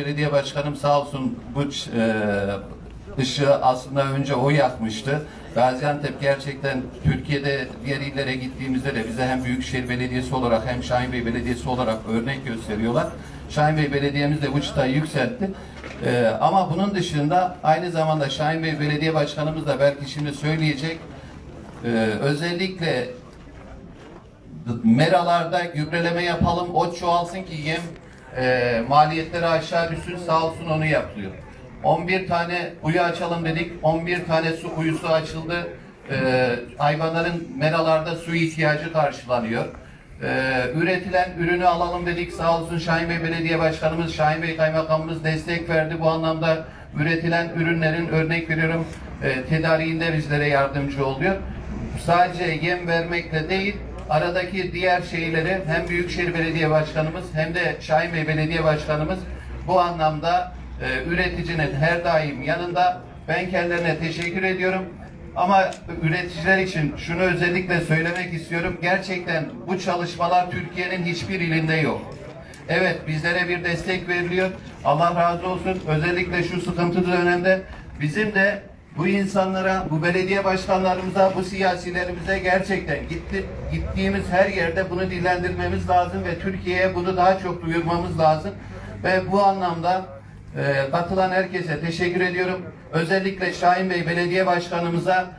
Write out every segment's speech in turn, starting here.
Belediye Başkanım sağ olsun bu e, ışığı aslında önce o yakmıştı. Gaziantep gerçekten Türkiye'de diğer illere gittiğimizde de bize hem Büyükşehir Belediyesi olarak hem Şahin Belediyesi olarak örnek gösteriyorlar. Şahin Bey Belediye'miz de bu çıtayı yükseltti. Ee, ama bunun dışında aynı zamanda Şahin Belediye Başkanımız da belki şimdi söyleyecek. Ee, özellikle meralarda gübreleme yapalım, ot çoğalsın ki yem e, maliyetleri aşağı düşsün sağ olsun onu yapıyor. 11 tane kuyu açalım dedik, 11 tane su kuyusu açıldı. E, hayvanların meralarda su ihtiyacı karşılanıyor. E, üretilen ürünü alalım dedik, sağ olsun Şahin Bey Belediye Başkanımız, Şahin Bey Kaymakamımız destek verdi bu anlamda. Üretilen ürünlerin örnek veriyorum e, tedariğinde bizlere yardımcı oluyor sadece yem vermekle değil, aradaki diğer şeyleri hem Büyükşehir Belediye Başkanımız hem de Şahin Bey Belediye Başkanımız bu anlamda e, üreticinin her daim yanında. Ben kendilerine teşekkür ediyorum. Ama üreticiler için şunu özellikle söylemek istiyorum. Gerçekten bu çalışmalar Türkiye'nin hiçbir ilinde yok. Evet bizlere bir destek veriliyor. Allah razı olsun. Özellikle şu sıkıntılı dönemde bizim de bu insanlara, bu belediye başkanlarımıza, bu siyasilerimize gerçekten gitti, gittiğimiz her yerde bunu dillendirmemiz lazım ve Türkiye'ye bunu daha çok duyurmamız lazım. Ve bu anlamda e, katılan herkese teşekkür ediyorum. Özellikle Şahin Bey Belediye Başkanımıza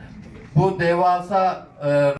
bu devasa e,